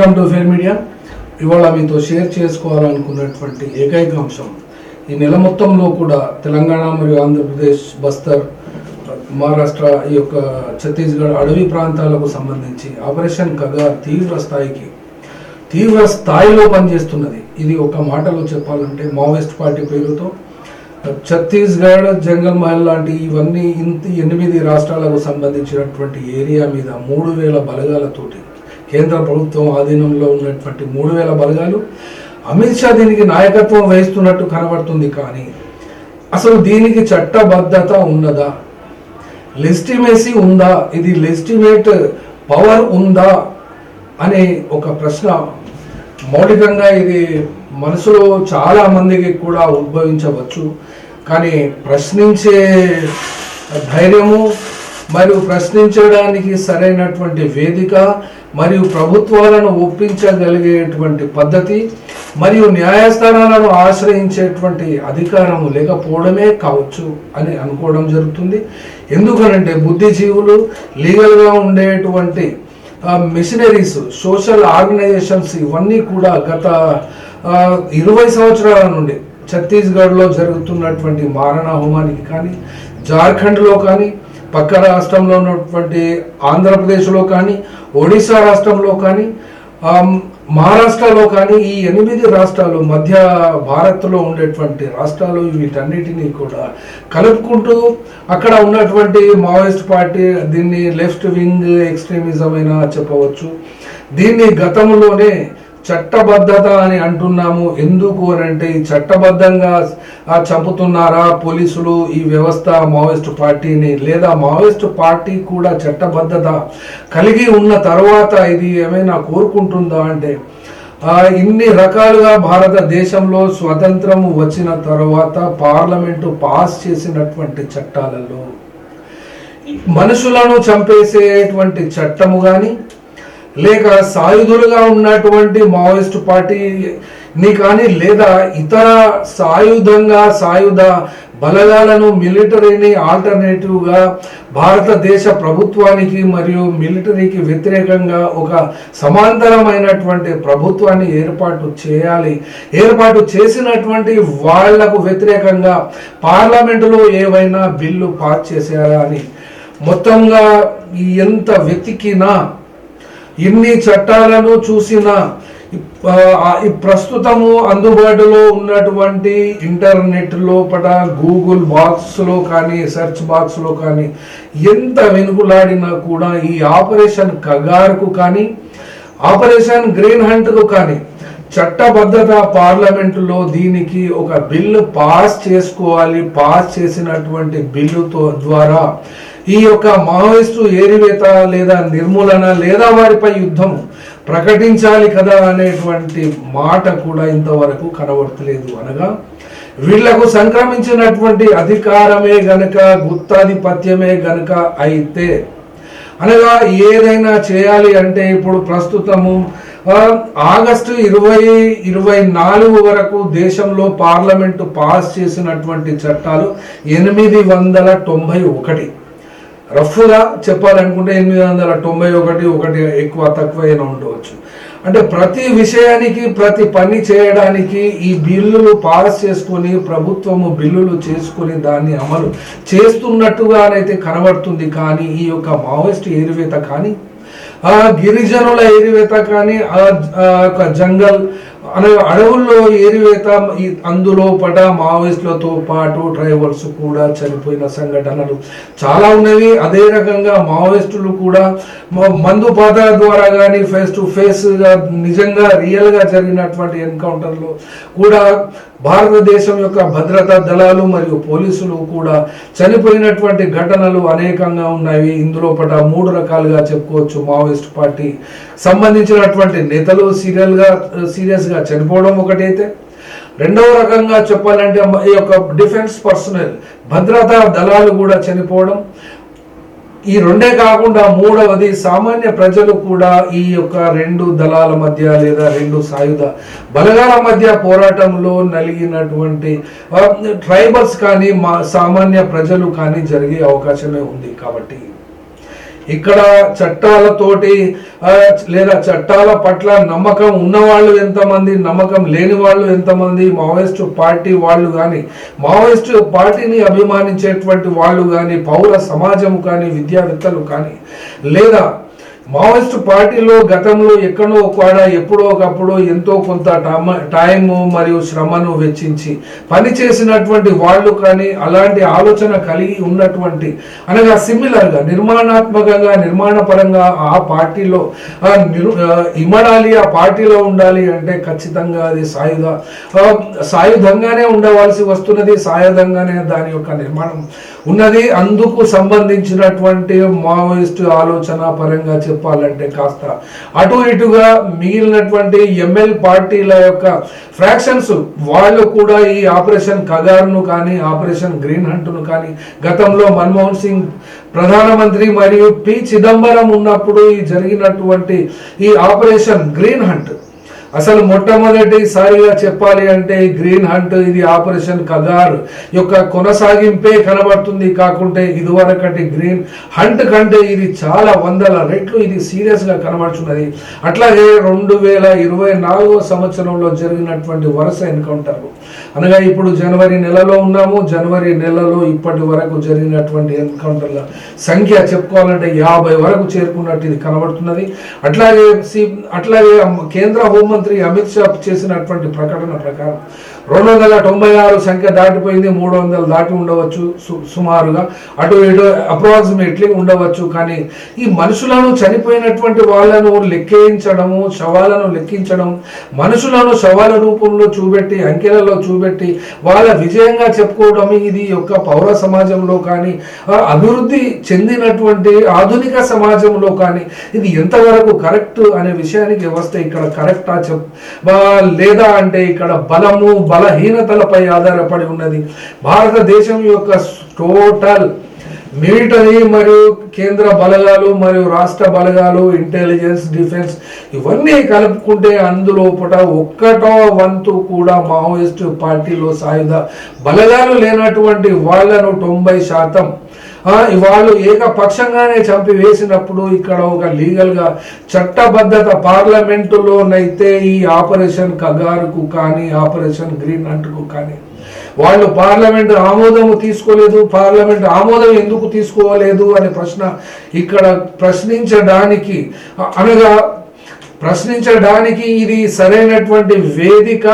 Welcome to fair media ఇవాళ మీతో share చేసుకోవాలనుకున్నటువంటి ఏకైక అంశం. ఈ నెల మొత్తంలో కూడా తెలంగాణ మరియు ఆంధ్రప్రదేశ్ బస్తర్ మహారాష్ట్ర ఈ యొక్క ఛత్తీస్గఢ్ అడవి ప్రాంతాలకు సంబంధించి ఆపరేషన్ కగా తీవ్ర స్థాయికి తీవ్ర స్థాయిలో పనిచేస్తున్నది. ఇది ఒక మాటలో చెప్పాలంటే మావోయిస్ట్ పార్టీ పేరుతో. ఛత్తీస్గఢ్ జంగల్ మహల్ లాంటి ఇవన్నీ ఇంత ఎనిమిది రాష్ట్రాలకు సంబంధించినటువంటి ఏరియా మీద మూడు వేల బలగాలతోటి కేంద్ర ప్రభుత్వం ఆధీనంలో ఉన్నటువంటి మూడు వేల బలగాలు అమిత్ షా దీనికి నాయకత్వం వహిస్తున్నట్టు కనబడుతుంది కానీ అసలు దీనికి చట్టబద్ధత ఉన్నదా? లెస్టిమేసీ ఉందా? ఇది లెస్టిమేట్ పవర్ ఉందా? అనే ఒక ప్రశ్న మౌలికంగా ఇది మనసులో చాలా మందికి కూడా ఉద్భవించవచ్చు. కానీ ప్రశ్నించే ధైర్యము మరియు ప్రశ్నించడానికి సరైనటువంటి వేదిక మరియు ప్రభుత్వాలను ఒప్పించగలిగేటువంటి పద్ధతి మరియు న్యాయస్థానాలను ఆశ్రయించేటువంటి అధికారం లేకపోవడమే కావచ్చు అని అనుకోవడం జరుగుతుంది. ఎందుకనంటే బుద్ధిజీవులు లీగల్గా ఉండేటువంటి మిషనరీస్ సోషల్ ఆర్గనైజేషన్స్ ఇవన్నీ కూడా గత ఇరవై సంవత్సరాల నుండి ఛత్తీస్గఢ్లో జరుగుతున్నటువంటి మారణ హోమానికి కానీ జార్ఖండ్లో కానీ పక్క రాష్ట్రంలో ఉన్నటువంటి ఆంధ్రప్రదేశ్లో కానీ ఒడిశా రాష్ట్రంలో కానీ మహారాష్ట్రలో కానీ ఈ ఎనిమిది రాష్ట్రాలు మధ్య భారత్లో ఉండేటువంటి రాష్ట్రాలు వీటన్నిటినీ కూడా కలుపుకుంటూ అక్కడ ఉన్నటువంటి మావోయిస్ట్ పార్టీ దీన్ని లెఫ్ట్ వింగ్ ఎక్స్ట్రీమిజం అయినా చెప్పవచ్చు. దీన్ని గతంలోనే చట్టబద్ధత అని అంటున్నాము. ఎందుకు అని అంటే ఈ చట్టబద్ధంగా చంపుతున్నారా పోలీసులు ఈ వ్యవస్థ మావోయిస్ట్ పార్టీని? లేదా మావోయిస్ట్ పార్టీ కూడా చట్టబద్ధత కలిగి ఉన్న తర్వాత ఇది ఏమైనా కోరుకుంటుందా అంటే ఆ, ఇన్ని రకాలుగా భారతదేశంలో స్వతంత్రం వచ్చిన తర్వాత పార్లమెంటు పాస్ చేసినటువంటి చట్టాలలో మనుషులను చంపేసేటువంటి చట్టము కానీ లేక సాయుధులుగా ఉన్నటువంటి మావోయిస్ట్ పార్టీని కానీ లేదా ఇతర సాయుధంగా సాయుధ బలగాలను మిలిటరీని ఆల్టర్నేటివ్గా భారతదేశ ప్రభుత్వానికి మరియు మిలిటరీకి వ్యతిరేకంగా ఒక సమాంతరమైనటువంటి ప్రభుత్వాన్ని ఏర్పాటు చేయాలి. ఏర్పాటు చేసినటువంటి వాళ్ళకు వ్యతిరేకంగా పార్లమెంటులో ఏవైనా బిల్లు పాస్ చేశారా అని. మొత్తంగా ఎంత వెతికినా ఇన్ని చట్టాలను చూసిన ప్రస్తుతము అందుబాటులో ఉన్నటువంటి ఇంటర్నెట్ లోపల గూగుల్ బాక్స్లో కానీ సెర్చ్ బాక్స్లో కానీ ఎంత వెనుకలాడినా కూడా ఈ ఆపరేషన్ కగార్కు కానీ ఆపరేషన్ గ్రీన్ హంట్కు కానీ చట్టబద్ధత పార్లమెంటులో దీనికి ఒక బిల్లు పాస్ చేసుకోవాలి పాస్ చేసినటువంటి బిల్లుతో ద్వారా ఈ యొక్క మావోయిస్టు ఏరివేత లేదా నిర్మూలన లేదా వారిపై యుద్ధం ప్రకటించాలి కదా అనేటువంటి మాట కూడా ఇంతవరకు కనబడతలేదు అనగా వీళ్ళకు సంక్రమించినటువంటి అధికారమే గనక గుత్తాధిపత్యమే గనక అయితే అనగా ఏదైనా చేయాలి అంటే ఇప్పుడు ప్రస్తుతము ఆగస్టు ఇరవై ఇరవై నాలుగు వరకు దేశంలో పార్లమెంటు పాస్ చేసినటువంటి చట్టాలు ఎనిమిది వందల తొంభై ఒకటి. రఫ్గా చెప్పాలనుకుంటే ఎనిమిది వందల తొంభై ఒకటి ఒకటి ఎక్కువ తక్కువ అయినా ఉండవచ్చు. అంటే ప్రతి విషయానికి ప్రతి పని చేయడానికి ఈ బిల్లులు పాస్ చేసుకొని ప్రభుత్వము బిల్లులు చేసుకొని దాన్ని అమలు చేస్తున్నట్టుగానైతే కనబడుతుంది. కానీ ఈ యొక్క మావోయిస్ట్ ఏరివేత కానీ గిరిజనుల ఏరివేత కానీ ఆ యొక్క జంగల్ అడవుల్లో ఏరివేత అందులో పట మావోయిస్టులతో పాటు ట్రైబల్స్ కూడా చనిపోయిన సంఘటనలు చాలా ఉన్నవి. అదే రకంగా మావోయిస్టులు కూడా మందు పాత ద్వారా కానీ ఫేస్ టు ఫేస్గా నిజంగా రియల్గా జరిగినటువంటి ఎన్కౌంటర్లో కూడా భారతదేశం యొక్క భద్రతా దళాలు మరియు పోలీసులు కూడా చనిపోయినటువంటి ఘటనలు అనేకంగా ఉన్నాయి ఇందులో పట మూడు రకాలుగా చెప్పుకోవచ్చు. మావోయిస్ట్ పార్టీ సంబంధించినటువంటి నేతలు సీరియల్గా సీరియస్ గా చనిపోవడం ఒకటైతే. రెండవ రకంగా చెప్పాలంటే ఈ యొక్క డిఫెన్స్ పర్సనల్ భద్రతా దళాలు కూడా చనిపోవడం. ఈ రెండే కాకుండా మూడవది సామాన్య ప్రజలు కూడా ఈ యొక్క రెండు దళాల మధ్య లేదా రెండు సాయుధ బలగాల మధ్య పోరాటంలో నలిగినటువంటి ట్రైబల్స్ కానీ మా సామాన్య ప్రజలు కానీ జరిగే అవకాశమే ఉంది కాబట్టి. ఇక్కడ చట్టాలతోటి లేదా చట్టాల పట్ల నమ్మకం ఉన్నవాళ్ళు ఎంతమంది నమ్మకం లేని వాళ్ళు ఎంతమంది మావోయిస్టు పార్టీ వాళ్ళు కానీ మావోయిస్టు పార్టీని అభిమానించేటువంటి వాళ్ళు కానీ పౌర సమాజం కానీ విద్యావేత్తలు కానీ లేదా మావోయిస్ట్ పార్టీలో గతంలో ఎక్కడో ఒకడ ఎప్పుడో ఒకప్పుడు ఎంతో కొంత టైం టైము మరియు శ్రమను వెచ్చించి పని చేసినటువంటి వాళ్ళు కానీ అలాంటి ఆలోచన కలిగి ఉన్నటువంటి అనగా సిమిలర్గా నిర్మాణాత్మకంగా నిర్మాణపరంగా ఆ పార్టీలో ఆ, ఇమడాలి ఆ పార్టీలో ఉండాలి అంటే ఖచ్చితంగా అది సాయుధ సాయుధంగానే ఉండవలసి వస్తున్నది సాయుధంగానే దాని యొక్క నిర్మాణం. ఉన్నది అందుకు సంబంధించినటువంటి మావోయిస్టు ఆలోచన పరంగా చెప్పాలంటే కాస్త అటు ఇటుగా మిగిలినటువంటి ఎంఎల్ పార్టీల యొక్క ఫ్రాక్షన్స్ వాళ్ళు కూడా ఈ ఆపరేషన్ కగార్ను కానీ ఆపరేషన్ గ్రీన్ హంట్ను కానీ గతంలో మన్మోహన్ సింగ్ ప్రధానమంత్రి మరియు పి చిదంబరం ఉన్నప్పుడు ఈ జరిగినటువంటి ఈ ఆపరేషన్ గ్రీన్ హంట్ అసలు మొట్టమొదటిసారిగా చెప్పాలి అంటే గ్రీన్ హంట్ ఇది ఆపరేషన్ కగార్ యొక్క కొనసాగింపే కనబడుతుంది కాకుంటే ఇదివరకటి గ్రీన్ హంట్ కంటే ఇది చాలా వందల రెట్లు ఇది సీరియస్గా కనబడుతున్నది అట్లాగే రెండు వేల ఇరవై నాలుగో సంవత్సరంలో జరిగినటువంటి వరుస ఎన్కౌంటర్లు అనగా ఇప్పుడు జనవరి నెలలో ఉన్నాము జనవరి నెలలో ఇప్పటి వరకు జరిగినటువంటి ఎన్కౌంటర్ల సంఖ్య చెప్పుకోవాలంటే యాభై వరకు చేరుకున్నట్టు ఇది కనబడుతున్నది. అట్లాగే సి అట్లాగే కేంద్ర హోంమంత్రి అమిత్ షా చేసినటువంటి ప్రకటన ప్రకారం రెండు వందల తొంభై ఆరు సంఖ్య దాటిపోయింది మూడు వందలు దాటి ఉండవచ్చు సు- సుమారుగా. అటు ఇటు అప్రాక్సిమేట్లీ ఉండవచ్చు కానీ ఈ మనుషులను చనిపోయినటువంటి వాళ్ళను లెక్కించడము శవాలను లెక్కించడం మనుషులను శవాల రూపంలో చూపెట్టి అంకెలలో చూపెట్టి వాళ్ళ విజయంగా చెప్పుకోవడం ఇది యొక్క పౌర సమాజంలో కానీ అభివృద్ధి చెందినటువంటి ఆధునిక సమాజంలో కానీ ఇది ఎంతవరకు కరెక్ట్ అనే విషయానికి వస్తే ఇక్కడ కరెక్టా చెప్ లేదా అంటే ఇక్కడ బలము బలహీనతలపై ఆధారపడి ఉన్నది. భారతదేశం యొక్క టోటల్ మిలిటరీ మరియు కేంద్ర బలగాలు మరియు రాష్ట్ర బలగాలు ఇంటెలిజెన్స్ డిఫెన్స్ ఇవన్నీ కలుపుకుంటే అందులోపట ఒక్కటో వంతు కూడా మావోయిస్టు పార్టీలో సాయుధ బలగాలు లేనటువంటి వాళ్ళను తొంభై శాతం వాళ్ళు ఏకపక్షంగానే చంపివేసినప్పుడు ఇక్కడ ఒక లీగల్గా చట్టబద్ధత పార్లమెంటులోనైతే ఈ ఆపరేషన్ కగారుకు కానీ ఆపరేషన్ గ్రీన్ అంటుకు కానీ వాళ్ళు పార్లమెంట్ ఆమోదము తీసుకోలేదు పార్లమెంట్ ఆమోదం ఎందుకు తీసుకోలేదు అనే ప్రశ్న ఇక్కడ ప్రశ్నించడానికి అనగా ప్రశ్నించడానికి ఇది సరైనటువంటి వేదిక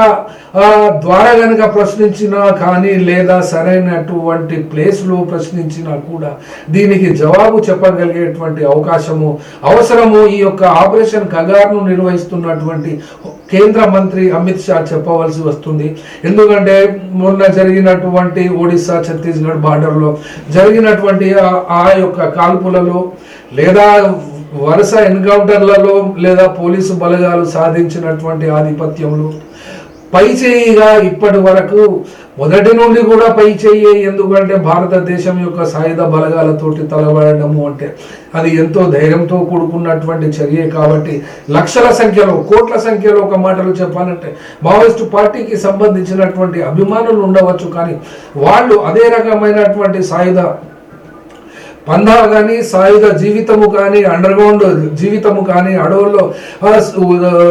ద్వారా కనుక ప్రశ్నించినా కానీ లేదా సరైనటువంటి ప్లేస్లో ప్రశ్నించినా కూడా దీనికి జవాబు చెప్పగలిగేటువంటి అవకాశము అవసరము ఈ యొక్క ఆపరేషన్ కగార్ను నిర్వహిస్తున్నటువంటి కేంద్ర మంత్రి అమిత్ షా చెప్పవలసి వస్తుంది. ఎందుకంటే మొన్న జరిగినటువంటి ఒడిశా ఛత్తీస్గఢ్ బార్డర్లో జరిగినటువంటి ఆ యొక్క కాల్పులలో లేదా వరుస ఎన్కౌంటర్లలో లేదా పోలీసు బలగాలు సాధించినటువంటి ఆధిపత్యంలో పై చేయిగా ఇప్పటి వరకు మొదటి నుండి కూడా పై చేయి ఎందుకంటే భారతదేశం యొక్క సాయుధ బలగాలతోటి తలబడము అంటే అది ఎంతో ధైర్యంతో కూడుకున్నటువంటి చర్య కాబట్టి లక్షల సంఖ్యలో కోట్ల సంఖ్యలో ఒక మాటలు చెప్పాలంటే మావోయిస్టు పార్టీకి సంబంధించినటువంటి అభిమానులు ఉండవచ్చు కానీ వాళ్ళు అదే రకమైనటువంటి సాయుధ పందా కానీ సాయుధ జీవితము కానీ అండర్గ్రౌండ్ జీవితము కానీ అడవుల్లో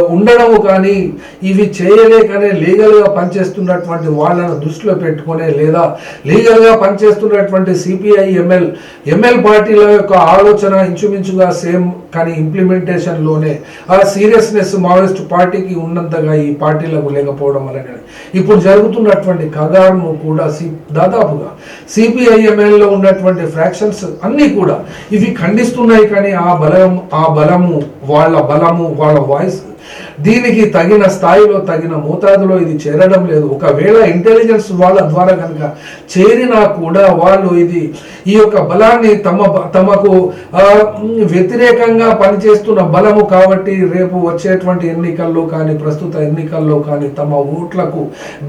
ఉండడము కానీ ఇవి చేయలేకనే లీగల్గా పనిచేస్తున్నటువంటి వాళ్ళను దృష్టిలో పెట్టుకునే లేదా లీగల్గా పనిచేస్తున్నటువంటి సిపిఐ ఎంఎల్ ఎంఎల్ పార్టీల యొక్క ఆలోచన ఇంచుమించుగా సేమ్ కానీ ఇంప్లిమెంటేషన్లోనే ఆ సీరియస్నెస్ మావోయిస్ట్ పార్టీకి ఉన్నంతగా ఈ పార్టీలకు లేకపోవడం వలన ఇప్పుడు జరుగుతున్నటువంటి కగారును కూడా సి దాదాపుగా సిపిఐఎంఎల్లో ఉన్నటువంటి ఫ్రాక్షన్స్ అన్నీ కూడా ఇవి ఖండిస్తున్నాయి కానీ ఆ బలం ఆ బలము వాళ్ళ బలము వాళ్ళ వాయిస్ దీనికి తగిన స్థాయిలో తగిన మోతాదులో ఇది చేరడం లేదు. ఒకవేళ ఇంటెలిజెన్స్ వాళ్ళ ద్వారా కనుక చేరినా కూడా వాళ్ళు ఇది ఈ యొక్క బలాన్ని తమ తమకు వ్యతిరేకంగా పనిచేస్తున్న బలము కాబట్టి రేపు వచ్చేటువంటి ఎన్నికల్లో కానీ ప్రస్తుత ఎన్నికల్లో కానీ తమ ఓట్లకు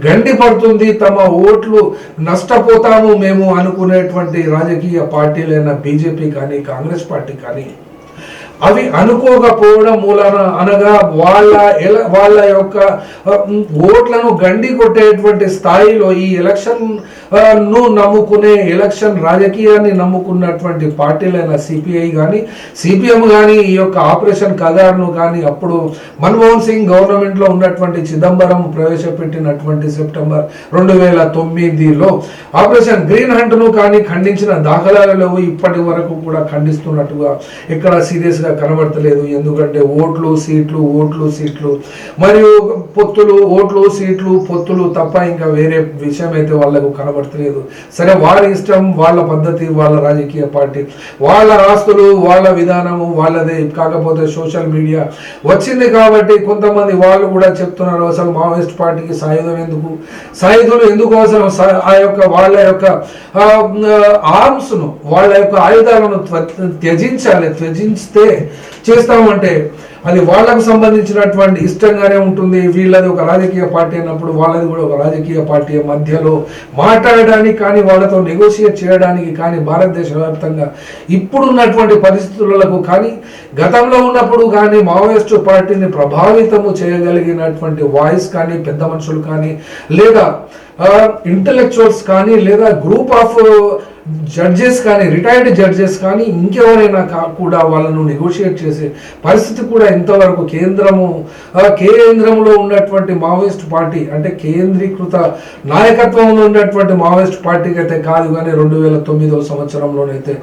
గండి పడుతుంది. తమ ఓట్లు నష్టపోతాము మేము అనుకునేటువంటి రాజకీయ పార్టీలైన బీజేపీ కానీ కాంగ్రెస్ పార్టీ కానీ. అవి అనుకోకపోవడం మూలన అనగా వాళ్ళ ఎల వాళ్ళ యొక్క ఓట్లను గండి కొట్టేటువంటి స్థాయిలో ఈ ఎలక్షన్ను నమ్ముకునే ఎలక్షన్ రాజకీయాన్ని నమ్ముకున్నటువంటి పార్టీలైన సిపిఐ కానీ సిపిఎం కానీ ఈ యొక్క ఆపరేషన్ కదార్ను కానీ అప్పుడు మన్మోహన్ సింగ్ గవర్నమెంట్లో ఉన్నటువంటి చిదంబరం ప్రవేశపెట్టినటువంటి సెప్టెంబర్ రెండు వేల తొమ్మిదిలో ఆపరేషన్ గ్రీన్ హంట్ను కానీ ఖండించిన దాఖలాలు లేవు ఇప్పటి వరకు కూడా ఖండిస్తున్నట్టుగా ఇక్కడ సీరియస్గా కనబడతలేదు. ఎందుకంటే ఓట్లు సీట్లు ఓట్లు సీట్లు. మరియు పొత్తులు ఓట్లు సీట్లు పొత్తులు తప్ప ఇంకా వేరే విషయం అయితే వాళ్ళకు కనబడతలేదు. సరే వారి ఇష్టం వాళ్ళ పద్ధతి వాళ్ళ రాజకీయ పార్టీ. వాళ్ళ ఆస్తులు వాళ్ళ విధానము వాళ్ళదే. కాకపోతే సోషల్ మీడియా వచ్చింది కాబట్టి కొంతమంది వాళ్ళు కూడా చెప్తున్నారు అసలు మావోయిస్ట్ పార్టీకి సాయుధం ఎందుకు? సాయుధులు ఎందుకు అవసరం? ఆ యొక్క వాళ్ళ యొక్క ఆర్మ్స్ను వాళ్ళ యొక్క ఆయుధాలను త్వ- త్యజించాలి. త్యజిస్తే చేస్తామంటే అది వాళ్ళకు సంబంధించినటువంటి ఇష్టంగానే ఉంటుంది. వీళ్ళది ఒక రాజకీయ పార్టీ అన్నప్పుడు వాళ్ళది కూడా ఒక రాజకీయ పార్టీ మధ్యలో మాట్లాడడానికి కానీ వాళ్ళతో నెగోషియేట్ చేయడానికి కానీ భారతదేశ వ్యాప్తంగా ఇప్పుడున్నటువంటి పరిస్థితులకు కానీ గతంలో ఉన్నప్పుడు కానీ మావోయిస్టు పార్టీని ప్రభావితము చేయగలిగినటువంటి వాయిస్ కానీ పెద్ద మనుషులు కానీ లేదా ఇంటలెక్చువల్స్ కానీ లేదా గ్రూప్ ఆఫ్ జడ్జెస్ కానీ రిటైర్డ్ జడ్జెస్ కానీ ఇంకెవరైనా కూడా వాళ్ళను నెగోషియేట్ చేసే పరిస్థితి కూడా ఇంతవరకు కేంద్రము కేంద్రంలో ఉన్నటువంటి మావోయిస్ట్ పార్టీ అంటే కేంద్రీకృత నాయకత్వంలో ఉన్నటువంటి మావోయిస్ట్ పార్టీకి అయితే కాదు కానీ రెండు వేల తొమ్మిదవ సంవత్సరంలోనైతే.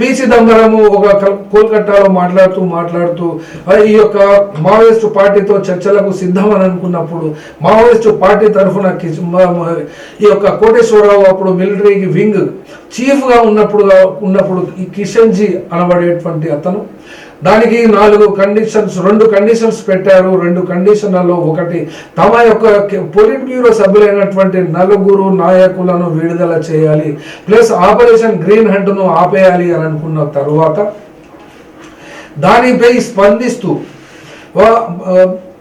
పి చిదంబరము ఒక కోల్కట్టాలో మాట్లాడుతూ మాట్లాడుతూ ఈ యొక్క మావోయిస్ట్ పార్టీతో చర్చలకు సిద్ధం అని అనుకున్నప్పుడు మావోయిస్ట్ పార్టీ తరఫున ఈ యొక్క కోటేశ్వరరావు అప్పుడు మిలిటరీకి వింగ్ చీఫ్గా ఉన్నప్పుడు ఉన్నప్పుడు ఈ కిషన్జీ అనబడేటువంటి అతను. దానికి నాలుగు కండిషన్స్ రెండు కండిషన్స్ పెట్టారు. రెండు కండిషన్లలో ఒకటి తమ యొక్క పొలిట్ బ్యూరో సభ్యులైనటువంటి నలుగురు నాయకులను విడుదల చేయాలి. ప్లస్ ఆపరేషన్ గ్రీన్ హంట్ను ఆపేయాలి అని అనుకున్న తరువాత దానిపై స్పందిస్తూ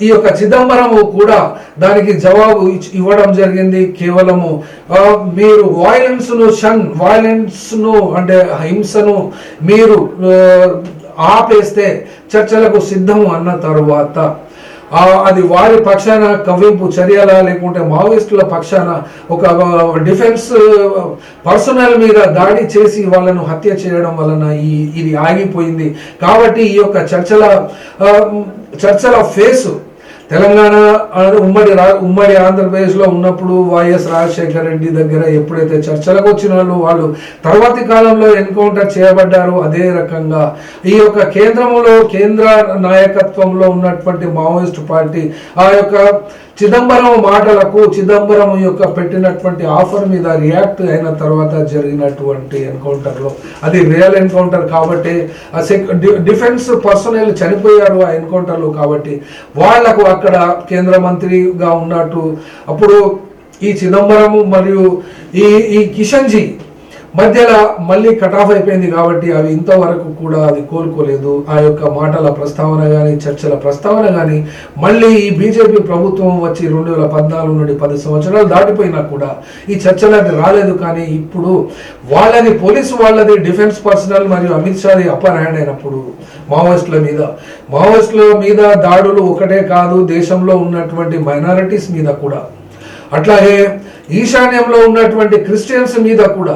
ఈ యొక్క చిదంబరము కూడా దానికి జవాబు ఇవ్వడం జరిగింది కేవలము. మీరు వాయిలెన్స్ను షన్ వాయిలెన్స్ను అంటే హింసను మీరు ఆపేస్తే చర్చలకు సిద్ధము అన్న తరువాత అది వారి పక్షాన కవ్వింపు చర్యల లేకుంటే మావోయిస్టుల పక్షాన ఒక డిఫెన్స్ పర్సనల్ మీద దాడి చేసి వాళ్ళను హత్య చేయడం వలన ఈ ఇది ఆగిపోయింది. కాబట్టి ఈ యొక్క చర్చల చర్చల ఫేసు తెలంగాణ ఉమ్మడి రా ఉమ్మడి ఆంధ్రప్రదేశ్లో ఉన్నప్పుడు వైఎస్ రాజశేఖర రెడ్డి దగ్గర ఎప్పుడైతే చర్చలకు వచ్చిన వాళ్ళు వాళ్ళు తర్వాతి కాలంలో ఎన్కౌంటర్ చేయబడ్డారు అదే రకంగా ఈ యొక్క కేంద్రంలో కేంద్ర నాయకత్వంలో ఉన్నటువంటి మావోయిస్ట్ పార్టీ ఆ యొక్క చిదంబరం మాటలకు చిదంబరం యొక్క పెట్టినటువంటి ఆఫర్ మీద రియాక్ట్ అయిన తర్వాత జరిగినటువంటి ఎన్కౌంటర్లో. అది రియల్ ఎన్కౌంటర్ కాబట్టి ఆ సెక్ డిఫెన్స్ పర్సనల్ చనిపోయారు ఆ ఎన్కౌంటర్లో కాబట్టి వాళ్ళకు అక్కడ కేంద్ర మంత్రిగా ఉన్నట్టు. అప్పుడు ఈ చిదంబరము మరియు ఈ ఈ కిషన్ జీ మధ్యలో మళ్ళీ కట్ ఆఫ్ అయిపోయింది కాబట్టి అవి ఇంతవరకు కూడా అది కోలుకోలేదు. ఆ యొక్క మాటల ప్రస్తావన కానీ చర్చల ప్రస్తావన కానీ మళ్ళీ ఈ బీజేపీ ప్రభుత్వం వచ్చి రెండు వేల పద్నాలుగు నుండి పది సంవత్సరాలు దాటిపోయినా కూడా ఈ చర్చలది రాలేదు. కానీ ఇప్పుడు వాళ్ళది పోలీసు వాళ్ళది డిఫెన్స్ పర్సనల్ మరియు అమిత్ షాది అప్పర్ హ్యాండ్ అయినప్పుడు మావోయిస్టుల మీద. మావోయిస్టుల మీద దాడులు ఒకటే కాదు దేశంలో ఉన్నటువంటి మైనారిటీస్ మీద కూడా. అట్లాగే ఈశాన్యంలో ఉన్నటువంటి క్రిస్టియన్స్ మీద కూడా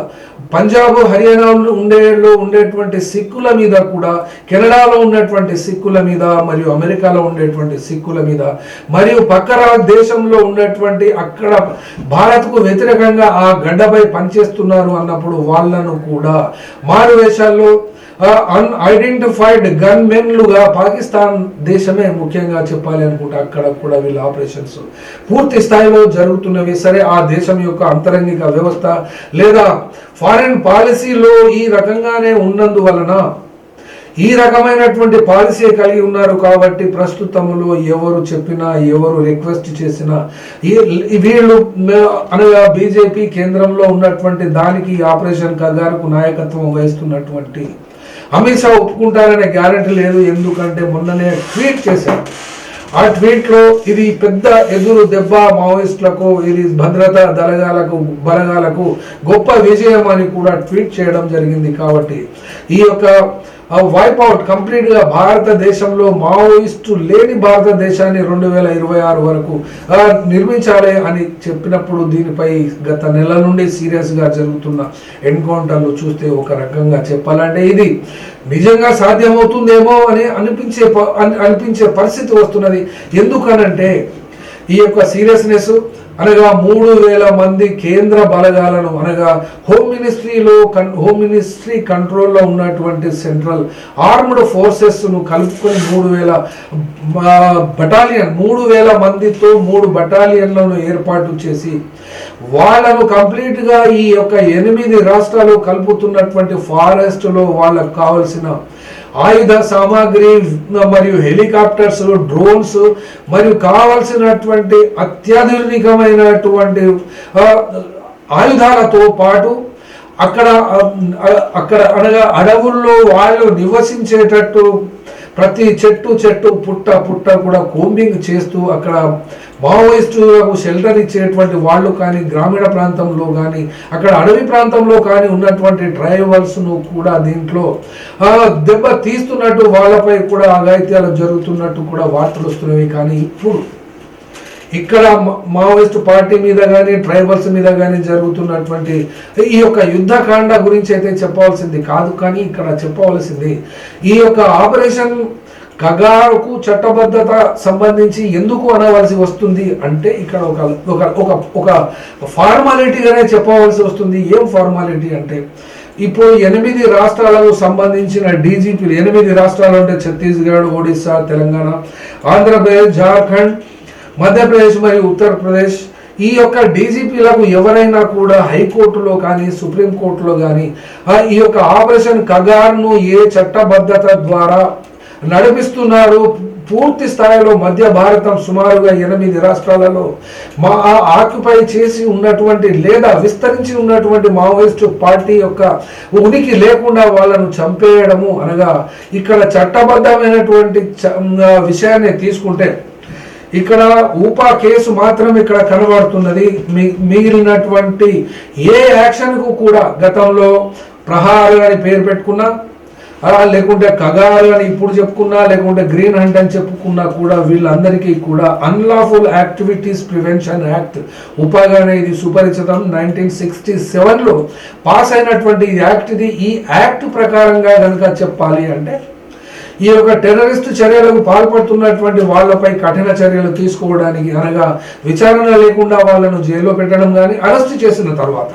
పంజాబ్ హర్యానాలో ఉండేలో ఉండేటువంటి సిక్కుల మీద కూడా కెనడాలో ఉన్నటువంటి సిక్కుల మీద మరియు అమెరికాలో ఉండేటువంటి సిక్కుల మీద మరియు పక్క దేశంలో ఉన్నటువంటి అక్కడ భారత్కు వ్యతిరేకంగా ఆ గడ్డపై పనిచేస్తున్నారు అన్నప్పుడు వాళ్ళను కూడా మారు వేషాల్లో అన్ఐడెంటిఫైడ్ గన్ మెన్లుగా పాకిస్తాన్ దేశమే ముఖ్యంగా చెప్పాలి అనుకుంటే అక్కడ కూడా వీళ్ళ ఆపరేషన్స్ పూర్తి స్థాయిలో జరుగుతున్నవి. సరే ఆ దేశం యొక్క అంతరంగిక వ్యవస్థ లేదా ఫారిన్ పాలసీలో ఈ రకంగానే ఉన్నందువలన ఈ రకమైనటువంటి పాలసీ కలిగి ఉన్నారు కాబట్టి ప్రస్తుతంలో ఎవరు చెప్పినా ఎవరు రిక్వెస్ట్ చేసినా వీళ్ళు అనగా బీజేపీ కేంద్రంలో ఉన్నటువంటి దానికి ఆపరేషన్ కగారుకు నాయకత్వం వహిస్తున్నటువంటి అమిత్ షా ఒప్పుకుంటారనే గ్యారంటీ లేదు ఎందుకంటే మొన్ననే ట్వీట్ చేశారు. ఆ ట్వీట్లో ఇది పెద్ద ఎదురు దెబ్బ మావోయిస్టులకు ఇది భద్రతా దళగాలకు బలగాలకు గొప్ప విజయం అని కూడా ట్వీట్ చేయడం జరిగింది కాబట్టి ఈ యొక్క వైప్ అవుట్ కంప్లీట్గా భారతదేశంలో మావోయిస్టు లేని భారతదేశాన్ని రెండు వేల ఇరవై ఆరు వరకు నిర్మించాలి అని చెప్పినప్పుడు దీనిపై గత నెల నుండి సీరియస్గా జరుగుతున్న ఎన్కౌంటర్లు చూస్తే ఒక రకంగా చెప్పాలంటే ఇది నిజంగా సాధ్యమవుతుందేమో అని అనిపించే ప- అని- అనిపించే పరిస్థితి వస్తున్నది. ఎందుకనంటే ఈ యొక్క సీరియస్నెస్ అనగా మూడు వేల మంది కేంద్ర బలగాలను అనగా హోమ్ మినిస్ట్రీలో కన్ హోమ్ మినిస్ట్రీ కంట్రోల్లో ఉన్నటువంటి సెంట్రల్ ఆర్మ్డ్ ఫోర్సెస్ను కలుపుకొని మూడు వేల బటాలియన్ మూడు వేల మందితో మూడు బటాలియన్లను ఏర్పాటు చేసి వాళ్ళను కంప్లీట్గా ఈ యొక్క ఎనిమిది రాష్ట్రాలు కలుపుతున్నటువంటి ఫారెస్ట్లో వాళ్ళకు కావలసిన ఆయుధ సామాగ్రి మరియు హెలికాప్టర్స్ డ్రోన్స్ మరియు కావలసినటువంటి అత్యాధునికమైనటువంటి ఆయుధాలతో పాటు అక్కడ అక్కడ అనగా అడవుల్లో వాళ్ళు నివసించేటట్టు ప్రతి చెట్టు చెట్టు పుట్ట పుట్ట కూడా కోంబింగ్ చేస్తూ అక్కడ మావోయిస్టులకు షెల్టర్ ఇచ్చేటువంటి వాళ్ళు కానీ గ్రామీణ ప్రాంతంలో కానీ అక్కడ అడవి ప్రాంతంలో కానీ ఉన్నటువంటి డ్రైవర్స్ను కూడా దీంట్లో దెబ్బ తీస్తున్నట్టు వాళ్ళపై కూడా అఘాయిత్యాలు జరుగుతున్నట్టు కూడా వార్తలు వస్తున్నవి కానీ ఇప్పుడు ఇక్కడ మా- మావోయిస్ట్ పార్టీ మీద కానీ ట్రైబల్స్ మీద కానీ జరుగుతున్నటువంటి ఈ యొక్క యుద్ధకాండ గురించి అయితే చెప్పవలసింది కాదు. కానీ ఇక్కడ చెప్పవలసింది ఈ యొక్క ఆపరేషన్ కగారుకు చట్టబద్ధత సంబంధించి ఎందుకు అనవలసి వస్తుంది అంటే ఇక్కడ ఒక ఒక ఒక ఒక ఫార్మాలిటీగానే చెప్పవలసి వస్తుంది. ఏం ఫార్మాలిటీ అంటే ఇప్పుడు ఎనిమిది రాష్ట్రాలకు సంబంధించిన డీజీపీలు ఎనిమిది రాష్ట్రాలు అంటే ఛత్తీస్గఢ్ ఒడిశా తెలంగాణ ఆంధ్రప్రదేశ్ జార్ఖండ్ మధ్యప్రదేశ్ మరియు ఉత్తరప్రదేశ్ ఈ యొక్క డీజీపీలకు ఎవరైనా కూడా హైకోర్టులో కానీ సుప్రీంకోర్టులో కానీ ఈ యొక్క ఆపరేషన్ కగార్ను ఏ చట్టబద్ధత ద్వారా నడిపిస్తున్నారు పూర్తి స్థాయిలో మధ్య భారతం సుమారుగా ఎనిమిది రాష్ట్రాలలో మా ఆక్యుపై చేసి ఉన్నటువంటి లేదా విస్తరించి ఉన్నటువంటి మావోయిస్టు పార్టీ యొక్క ఉనికి లేకుండా వాళ్ళను చంపేయడము అనగా ఇక్కడ చట్టబద్ధమైనటువంటి చ- విషయాన్ని తీసుకుంటే ఇక్కడ ఊపా కేసు మాత్రం ఇక్కడ కనబడుతున్నది. మిగిలినటువంటి ఏ యాక్షన్కు కూడా గతంలో ప్రహార్ అని పేరు పెట్టుకున్నా లేకుంటే కగారు అని ఇప్పుడు చెప్పుకున్నా లేకుంటే గ్రీన్ హంట్ అని చెప్పుకున్నా కూడా వీళ్ళందరికీ కూడా అన్లాఫుల్ యాక్టివిటీస్ ప్రివెన్షన్ యాక్ట్ ఉపాగానే ఇది సుపరిచితం. నైన్టీన్ సిక్స్టీ సెవెన్లో పాస్ అయినటువంటి ఈ యాక్ట్ ఇది ఈ యాక్ట్ ప్రకారంగా కనుక చెప్పాలి అంటే ఈ యొక్క టెర్రరిస్ట్ చర్యలకు పాల్పడుతున్నటువంటి వాళ్ళపై కఠిన చర్యలు తీసుకోవడానికి అనగా విచారణ లేకుండా వాళ్ళను జైల్లో పెట్టడం కానీ అరెస్ట్ చేసిన తర్వాత.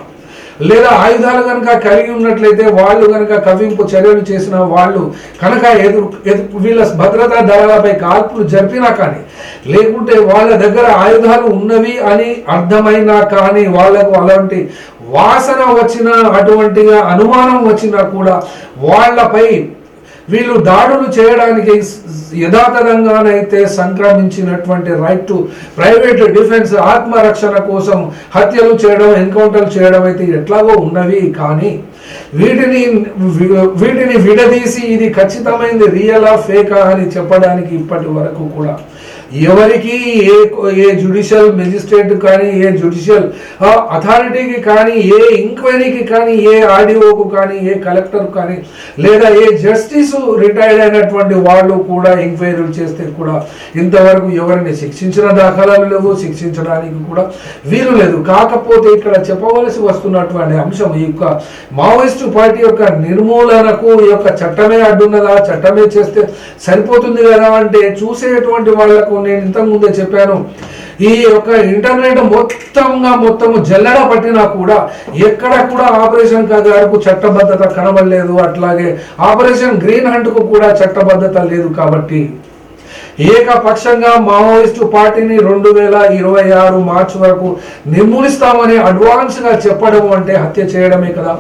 లేదా ఆయుధాలు కనుక కలిగి ఉన్నట్లయితే వాళ్ళు కనుక కవింపు చర్యలు చేసిన వాళ్ళు కనుక ఎదురు ఎదు- వీళ్ళ భద్రతా దళాలపై కాల్పులు జరిపినా కానీ లేకుంటే వాళ్ళ దగ్గర ఆయుధాలు ఉన్నవి అని అర్థమైనా కానీ వాళ్ళకు అలాంటి వాసన వచ్చిన అటువంటిగా అనుమానం వచ్చినా కూడా వాళ్ళపై వీళ్ళు దాడులు చేయడానికి యథాతథంగానైతే సంక్రమించినటువంటి రైట్ టు ప్రైవేట్ డిఫెన్స్ ఆత్మరక్షణ కోసం హత్యలు చేయడం ఎన్కౌంటర్లు చేయడం అయితే ఎట్లాగో ఉన్నవి. కానీ వీటిని వీటిని విడదీసి ఇది ఖచ్చితమైనది రియలా ఫేకా అని చెప్పడానికి ఇప్పటి వరకు కూడా ఎవరికి ఏ ఏ జుడిషియల్ మెజిస్ట్రేట్ కానీ ఏ జుడిషియల్ అథారిటీకి కానీ ఏ ఎంక్వైరీకి కానీ ఏ ఆర్డీఓకు కానీ ఏ కలెక్టర్ కానీ లేదా ఏ జస్టిస్ రిటైర్డ్ అయినటువంటి వాళ్ళు కూడా ఎంక్వైరీలు చేస్తే కూడా ఇంతవరకు ఎవరిని శిక్షించిన దాఖలాలు లేవు శిక్షించడానికి కూడా వీలు లేదు. కాకపోతే ఇక్కడ చెప్పవలసి వస్తున్నటువంటి అంశం ఈ యొక్క మావోయిస్టు పార్టీ యొక్క నిర్మూలనకు ఈ యొక్క చట్టమే అడ్డున్నదా? చట్టమే చేస్తే సరిపోతుంది కదా అంటే చూసేటువంటి వాళ్ళకు నేను ఇంతకుముందే చెప్పాను. ఈ యొక్క ఇంటర్నెట్ మొత్తంగా మొత్తము జల్లెడ పట్టినా కూడా ఎక్కడ కూడా ఆపరేషన్ కగారుకు చట్టబద్ధత కనబడలేదు. అట్లాగే ఆపరేషన్ గ్రీన్ హంట్కు కూడా చట్టబద్ధత లేదు కాబట్టి. ఏకపక్షంగా మావోయిస్టు పార్టీని రెండు వేల ఇరవై ఆరు మార్చి వరకు నిర్మూలిస్తామని అడ్వాన్స్గా చెప్పడం అంటే హత్య చేయడమే కదా.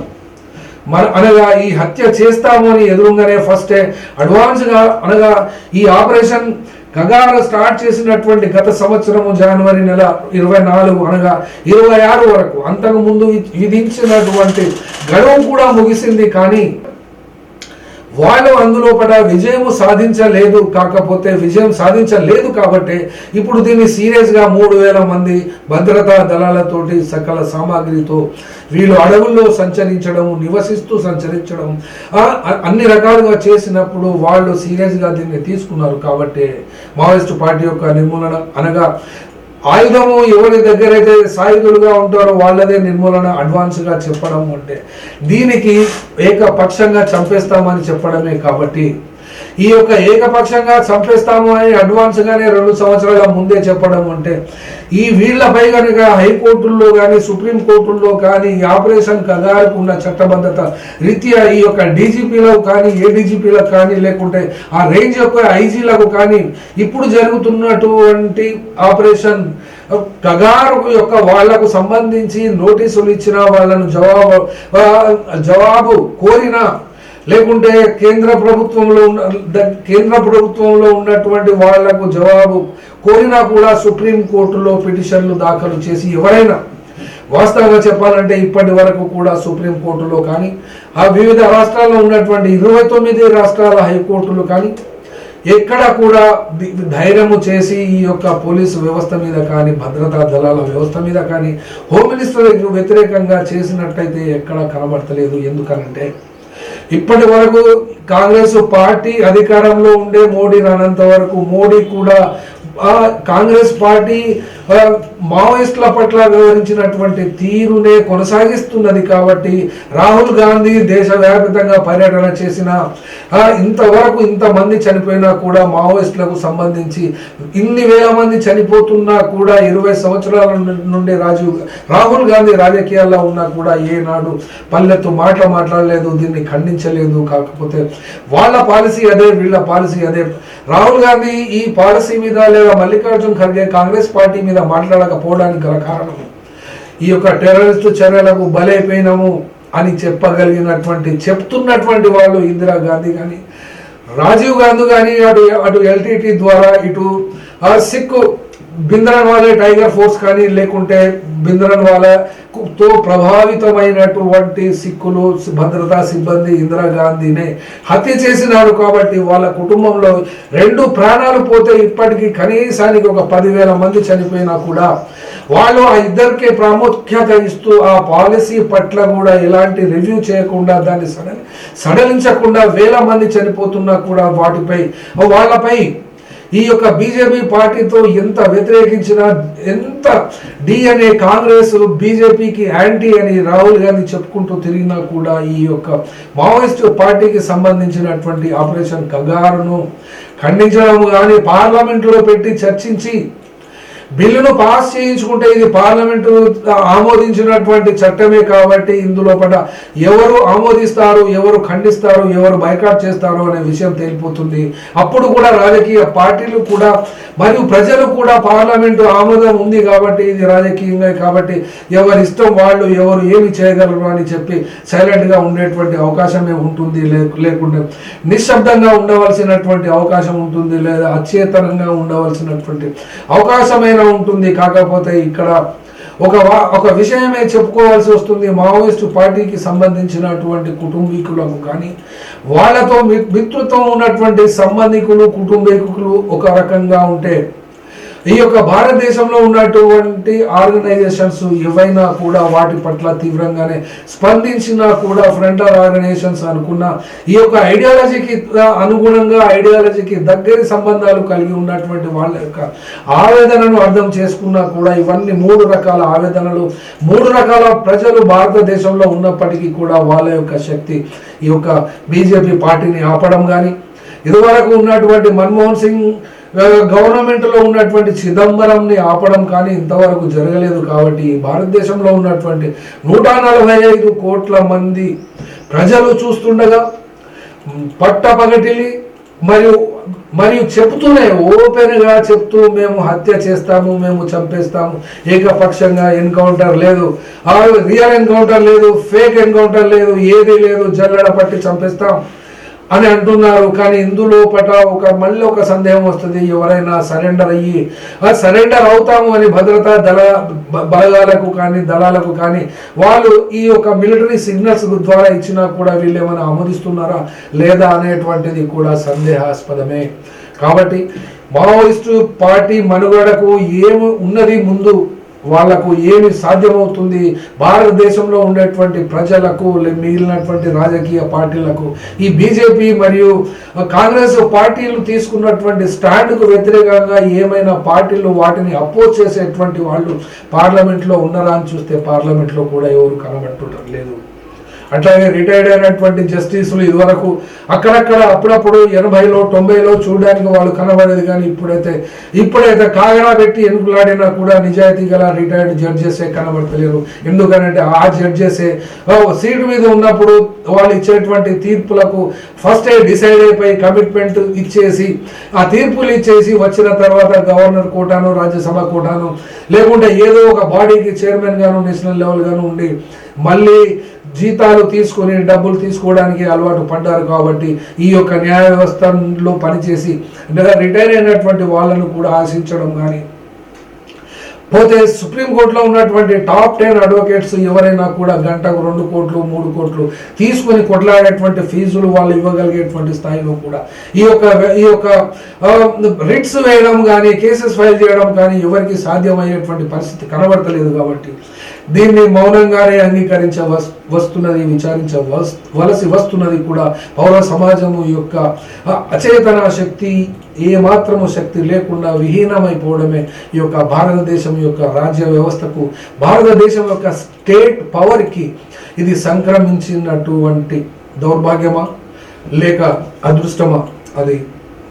మన అనగా ఈ హత్య చేస్తాము అని ఎదురుగానే ఫస్టే అడ్వాన్స్గా అనగా ఈ ఆపరేషన్ గగారు స్టార్ట్ చేసినటువంటి గత సంవత్సరము జనవరి నెల ఇరవై నాలుగు అనగా ఇరవై ఆరు వరకు. అంతకు ముందు విధించినటువంటి గడువు కూడా ముగిసింది కానీ వాళ్ళు అందులోపట విజయం సాధించలేదు కాకపోతే విజయం సాధించలేదు కాబట్టి ఇప్పుడు దీన్ని సీరియస్గా మూడు వేల మంది భద్రతా దళాలతోటి సకల సామాగ్రితో వీళ్ళు అడవుల్లో సంచరించడం నివసిస్తూ సంచరించడం అన్ని రకాలుగా చేసినప్పుడు వాళ్ళు సీరియస్గా దీన్ని తీసుకున్నారు కాబట్టి మావోయిస్టు పార్టీ యొక్క నిర్మూలన అనగా ఆయుధము ఎవరి దగ్గర అయితే సాయుధులుగా ఉంటారో వాళ్ళదే నిర్మూలన అడ్వాన్స్గా చెప్పడం అంటే దీనికి ఏకపక్షంగా చంపేస్తామని చెప్పడమే కాబట్టి ఈ యొక్క ఏకపక్షంగా చంపేస్తాము అని అడ్వాన్స్ గానే రెండు సంవత్సరాల ముందే చెప్పడం అంటే ఈ వీళ్ళపై కనుక హైకోర్టుల్లో కానీ సుప్రీం కోర్టుల్లో కానీ ఆపరేషన్ కగారుకు ఉన్న చట్టబద్ధత రీత్యా ఈ యొక్క డీజీపీలకు కానీ ఏ డీజీపీలకు కానీ లేకుంటే ఆ రేంజ్ యొక్క ఐజీలకు కానీ ఇప్పుడు జరుగుతున్నటువంటి ఆపరేషన్ కగారు యొక్క వాళ్ళకు సంబంధించి నోటీసులు ఇచ్చిన వాళ్ళను జవాబు జవాబు కోరిన లేకుంటే కేంద్ర ప్రభుత్వంలో ఉన్న ద- కేంద్ర ప్రభుత్వంలో ఉన్నటువంటి వాళ్ళకు జవాబు కోరినా కూడా సుప్రీం కోర్టులో పిటిషన్లు దాఖలు చేసి ఎవరైనా వాస్తవంగా చెప్పాలంటే ఇప్పటి వరకు కూడా సుప్రీం కోర్టులో కానీ ఆ వివిధ రాష్ట్రాల్లో ఉన్నటువంటి ఇరవై తొమ్మిది రాష్ట్రాల హైకోర్టులు కానీ ఎక్కడ కూడా ధైర్యము చేసి ఈ యొక్క పోలీసు వ్యవస్థ మీద కానీ భద్రతా దళాల వ్యవస్థ మీద కానీ హోమ్ మినిస్టర్ వ్యతిరేకంగా చేసినట్టయితే ఎక్కడ కనబడతలేదు. ఎందుకనంటే ఇప్పటి వరకు కాంగ్రెస్ పార్టీ అధికారంలో ఉండే మోడీ రానంత వరకు మోడీ కూడా కాంగ్రెస్ పార్టీ మావోయిస్టుల పట్ల వివరించినటువంటి తీరునే కొనసాగిస్తున్నది కాబట్టి రాహుల్ గాంధీ దేశవ్యాప్తంగా పర్యటన చేసిన ఇంతవరకు ఇంతమంది చనిపోయినా కూడా మావోయిస్టులకు సంబంధించి ఇన్ని వేల మంది చనిపోతున్నా కూడా ఇరవై సంవత్సరాల నుండి రాజీవ్ రాహుల్ గాంధీ రాజకీయాల్లో ఉన్నా కూడా ఏనాడు పల్లెత్తు మాట మాట్లాడలేదు దీన్ని ఖండించలేదు. కాకపోతే వాళ్ళ పాలసీ అదే వీళ్ళ పాలసీ అదే. రాహుల్ గాంధీ ఈ పాలసీ మీద లేదా మల్లికార్జున్ ఖర్గే కాంగ్రెస్ పార్టీ మీద మాట్లాడకపోవడానికి గల కారణం. ఈ యొక్క టెర్రరిస్టు చర్యలకు బలైపోయినాము అని చెప్పగలిగినటువంటి చెప్తున్నటువంటి వాళ్ళు ఇందిరా గాంధీ కానీ రాజీవ్ గాంధీ కానీ అటు అటు ఎల్టీటీ ద్వారా ఇటు సిక్కు బిందరన్ వాళ్ళే టైగర్ ఫోర్స్ కానీ లేకుంటే బిందరన్ వాలతో ప్రభావితమైనటువంటి సిక్కులు భద్రతా సిబ్బంది ఇందిరాగాంధీని హత్య చేసినారు కాబట్టి వాళ్ళ కుటుంబంలో రెండు ప్రాణాలు పోతే ఇప్పటికీ కనీసానికి ఒక పదివేల మంది చనిపోయినా కూడా వాళ్ళు ఆ ఇద్దరికే ప్రాముఖ్యత ఇస్తూ ఆ పాలసీ పట్ల కూడా ఎలాంటి రివ్యూ చేయకుండా దాన్ని సడలి సడలించకుండా వేల మంది చనిపోతున్నా కూడా వాటిపై వాళ్ళపై ఈ యొక్క బీజేపీ పార్టీతో ఎంత వ్యతిరేకించినా ఎంత డి అనే కాంగ్రెస్ బీజేపీకి యాంటీ అని రాహుల్ గాంధీ చెప్పుకుంటూ తిరిగినా కూడా ఈ యొక్క మావోయిస్ట్ పార్టీకి సంబంధించినటువంటి ఆపరేషన్ కగారును ఖండించడం కానీ పార్లమెంటులో పెట్టి చర్చించి బిల్లును పాస్ చేయించుకుంటే ఇది పార్లమెంటు ఆమోదించినటువంటి చట్టమే కాబట్టి ఇందులో పట ఎవరు ఆమోదిస్తారు ఎవరు ఖండిస్తారు ఎవరు బైకాట్ చేస్తారు అనే విషయం తేలిపోతుంది. అప్పుడు కూడా రాజకీయ పార్టీలు కూడా మరియు ప్రజలు కూడా పార్లమెంటు ఆమోదం ఉంది కాబట్టి ఇది రాజకీయంగా కాబట్టి ఎవరి ఇష్టం వాళ్ళు ఎవరు ఏమి చేయగలరు అని చెప్పి సైలెంట్గా ఉండేటువంటి అవకాశమే ఉంటుంది. లే- లేకుంటే నిశ్శబ్దంగా ఉండవలసినటువంటి అవకాశం ఉంటుంది లేదా అచేతనంగా ఉండవలసినటువంటి అవకాశమైనా ఉంటుంది. కాకపోతే ఇక్కడ ఒక ఒక విషయమే చెప్పుకోవాల్సి వస్తుంది. మావోయిస్టు పార్టీకి సంబంధించినటువంటి కుటుంబీకులకు కానీ వాళ్ళతో మిత్రుత్వం ఉన్నటువంటి సంబంధికులు కుటుంబీకులు ఒక రకంగా ఉంటే ఈ యొక్క భారతదేశంలో ఉన్నటువంటి ఆర్గనైజేషన్స్ ఏవైనా కూడా వాటి పట్ల తీవ్రంగానే స్పందించినా కూడా ఫ్రంటల్ ఆర్గనైజేషన్స్ అనుకున్న ఈ యొక్క ఐడియాలజీకి అనుగుణంగా ఐడియాలజీకి దగ్గరి సంబంధాలు కలిగి ఉన్నటువంటి వాళ్ళ యొక్క ఆవేదనను అర్థం చేసుకున్నా కూడా ఇవన్నీ మూడు రకాల ఆవేదనలు మూడు రకాల ప్రజలు భారతదేశంలో ఉన్నప్పటికీ కూడా వాళ్ళ యొక్క శక్తి ఈ యొక్క బీజేపీ పార్టీని ఆపడం కానీ ఇదివరకు ఉన్నటువంటి మన్మోహన్ సింగ్ గవర్నమెంట్లో ఉన్నటువంటి చిదంబరంని ఆపడం కానీ ఇంతవరకు జరగలేదు కాబట్టి భారతదేశంలో ఉన్నటువంటి నూట నలభై ఐదు కోట్ల మంది ప్రజలు చూస్తుండగా పట్టపగటిలి మరియు మరియు చెప్తూనే ఓపెన్గా చెప్తూ మేము హత్య చేస్తాము మేము చంపేస్తాము. ఏకపక్షంగా ఎన్కౌంటర్ లేదు. ఆ రియల్ ఎన్కౌంటర్ లేదు ఫేక్ ఎన్కౌంటర్ లేదు ఏది లేదు. జల్లెడ పట్టి చంపేస్తాం. అని అంటున్నారు. కానీ ఇందులో పట ఒక మళ్ళీ ఒక సందేహం వస్తుంది. ఎవరైనా సరెండర్ అయ్యి ఆ సరెండర్ అవుతాము అని భద్రతా దళ బ- బలగాలకు కానీ దళాలకు కానీ వాళ్ళు ఈ యొక్క మిలిటరీ సిగ్నల్స్ ద్వారా ఇచ్చినా కూడా వీళ్ళు ఏమైనా ఆమోదిస్తున్నారా? లేదా అనేటువంటిది కూడా సందేహాస్పదమే. కాబట్టి మావోయిస్టు పార్టీ మనుగడకు ఏమి ఉన్నది ముందు వాళ్ళకు ఏమి సాధ్యమవుతుంది? భారతదేశంలో ఉండేటువంటి ప్రజలకు మిగిలినటువంటి రాజకీయ పార్టీలకు ఈ బీజేపీ మరియు కాంగ్రెస్ పార్టీలు తీసుకున్నటువంటి స్టాండ్కు వ్యతిరేకంగా ఏమైనా పార్టీలు వాటిని అపోజ్ చేసేటువంటి వాళ్ళు పార్లమెంట్లో ఉన్నారా అని చూస్తే పార్లమెంట్లో కూడా ఎవరు కనబట్టడం లేదు. అట్లాగే రిటైర్డ్ అయినటువంటి జస్టిసులు ఇదివరకు అక్కడక్కడ అప్పుడప్పుడు ఎనభైలో తొంభైలో చూడడానికి వాళ్ళు కనబడేది కానీ ఇప్పుడైతే ఇప్పుడైతే కాగడా పెట్టి ఎన్నుకులాడినా కూడా నిజాయితీ గల రిటైర్డ్ జడ్జెసే కనబడతలేరు. ఎందుకనంటే ఆ జడ్జెసే సీటు మీద ఉన్నప్పుడు వాళ్ళు ఇచ్చేటువంటి తీర్పులకు ఫస్ట్ డిసైడ్ అయిపోయి కమిట్మెంట్ ఇచ్చేసి ఆ తీర్పులు ఇచ్చేసి వచ్చిన తర్వాత గవర్నర్ కోటాను రాజ్యసభ కోటాను లేకుంటే ఏదో ఒక బాడీకి చైర్మన్ గాను నేషనల్ లెవెల్ గాను ఉండి మళ్ళీ జీతాలు తీసుకొని డబ్బులు తీసుకోవడానికి అలవాటు పడ్డారు కాబట్టి ఈ యొక్క న్యాయ వ్యవస్థలో పనిచేసి రిటైర్ అయినటువంటి వాళ్ళను కూడా ఆశించడం కానీ పోతే సుప్రీంకోర్టులో ఉన్నటువంటి టాప్ టెన్ అడ్వకేట్స్ ఎవరైనా కూడా గంటకు రెండు కోట్లు మూడు కోట్లు తీసుకొని కొట్లాడేటువంటి ఫీజులు వాళ్ళు ఇవ్వగలిగేటువంటి స్థాయిలో కూడా ఈ యొక్క ఈ యొక్క రిట్స్ వేయడం కానీ కేసెస్ ఫైల్ చేయడం కానీ ఎవరికి సాధ్యమయ్యేటువంటి పరిస్థితి కనబడతలేదు కాబట్టి దీన్ని మౌనంగానే అంగీకరించ వస్తున్నది విచారించ వలసి వస్తున్నది కూడా పౌర సమాజము యొక్క అచేతన శక్తి ఏ మాత్రము శక్తి లేకుండా విహీనమైపోవడమే ఈ యొక్క భారతదేశం యొక్క రాజ్య వ్యవస్థకు భారతదేశం యొక్క స్టేట్ పవర్కి ఇది సంక్రమించినటువంటి దౌర్భాగ్యమా? లేక అదృష్టమా? అది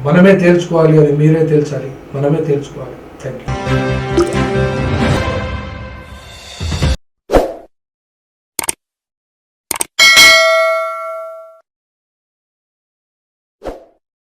మనమే తేల్చుకోవాలి అది మీరే తేల్చాలి మనమే తేల్చుకోవాలి. Thank you